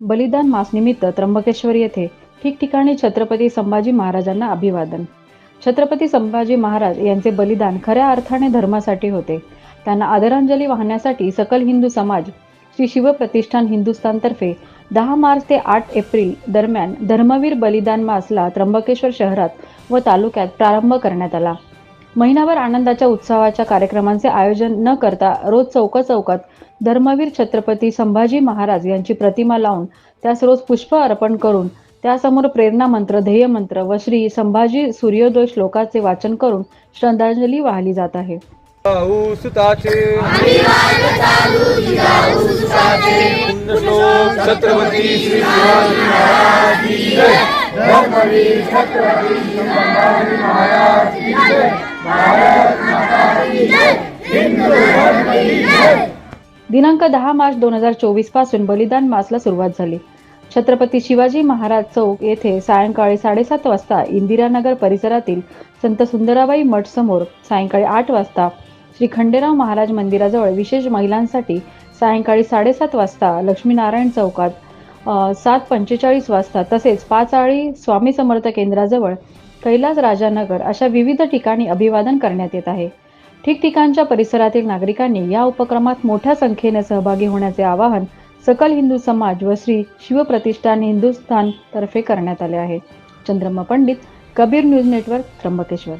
बलिदान मासनिमित्त त्र्यंबकेश्वर येथे ठिकठिकाणी छत्रपती संभाजी महाराजांना अभिवादन. छत्रपती संभाजी महाराज यांचे बलिदान खऱ्या अर्थाने धर्मासाठी होते. त्यांना आदरांजली वाहण्यासाठी सकल हिंदू समाज श्री शिवप्रतिष्ठान हिंदुस्थानतर्फे दहा मार्च ते आठ एप्रिल दरम्यान धर्मवीर बलिदान मासला त्र्यंबकेश्वर शहरात व तालुक्यात प्रारंभ करण्यात आला. महिनाभर आनंदाच्या उत्सवाच्या कार्यक्रमांचे आयोजन न करता रोज चौका चौकात धर्मवीर छत्रपती संभाजी महाराज यांची प्रतिमा लावून त्यास रोज पुष्प अर्पण करून त्यासमोर प्रेरणा मंत्र ध्येय मंत्र व श्री संभाजी सूर्योदय श्लोकाचे वाचन करून श्रद्धांजली वाहिली जात आहे. छत्रपती दिनांक दहा मार्च दोन हजार चोवीसपासून बलिदान मासला सुरुवात झाली. छत्रपती शिवाजी महाराज चौक येथे सायंकाळी साडेसात वाजता इंदिरानगर परिसरातील संत सुंदराबाई मठ समोर सायंकाळी आठ वाजता श्री खंडेराव महाराज मंदिराजवळ विशेष महिलांसाठी सायंकाळी साडेसात वाजता लक्ष्मीनारायण चौकात सात पंचेचाळीस वाजता तसेच पाच आळी स्वामी समर्थ केंद्राजवळ कैलास राजानगर अशा विविध ठिकाणी अभिवादन करण्यात येत आहे. ठिकठिकाणच्या परिसरातील नागरिकांनी या उपक्रमात मोठ्या संख्येने सहभागी होण्याचे आवाहन सकल हिंदू समाज व श्री शिवप्रतिष्ठान हिंदुस्थान तर्फे करण्यात आले आहे. Chandramma Pandit Kabir news network Trimbakeshwar.